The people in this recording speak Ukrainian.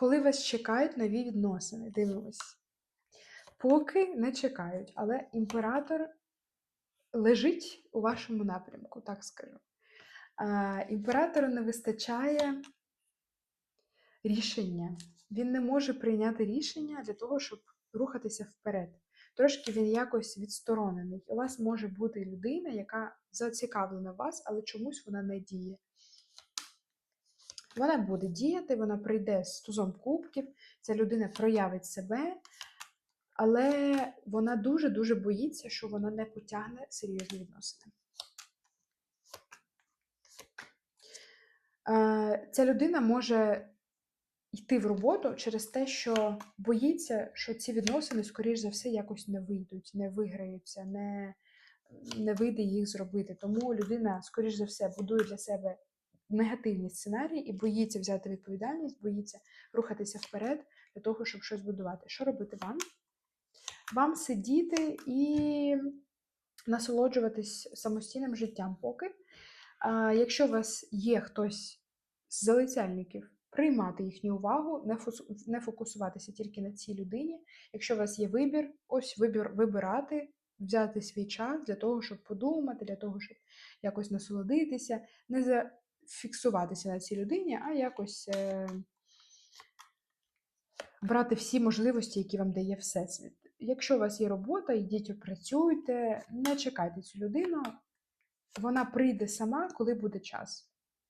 Коли вас чекають нові відносини, дивимось. Поки не чекають, але імператор лежить у вашому напрямку, так скажу. А, імператору не вистачає рішення. Він не може прийняти рішення для того, щоб рухатися вперед. Трошки він якось відсторонений. У вас може бути людина, яка зацікавлена в вас, але чомусь вона не діє. Вона буде діяти, вона прийде з тузом кубків, ця людина проявить себе, але вона дуже-дуже боїться, що вона не потягне серйозні відносини. Е, Ця людина може йти в роботу через те, що боїться, що ці відносини, скоріш за все, якось не вийдуть, не виграються, не, не вийде їх зробити. Тому людина, скоріш за все, будує для себе негативні сценарії і боїться взяти відповідальність, боїться рухатися вперед для того, щоб щось будувати. Що робити вам? Вам сидіти і насолоджуватись самостійним життям поки. А, якщо у вас є хтось з залицяльників, приймати їхню увагу, не, фокусуватися тільки на цій людині. Якщо у вас є вибір, ось вибір вибирати, взяти свій час для того, щоб подумати, для того, щоб якось насолодитися, не зафіксуватися на цій людині, а якось е, брати всі можливості, які вам дає Всесвіт. Якщо у вас є робота, йдіть опрацюйте, не чекайте цю людину, вона прийде сама, коли буде час.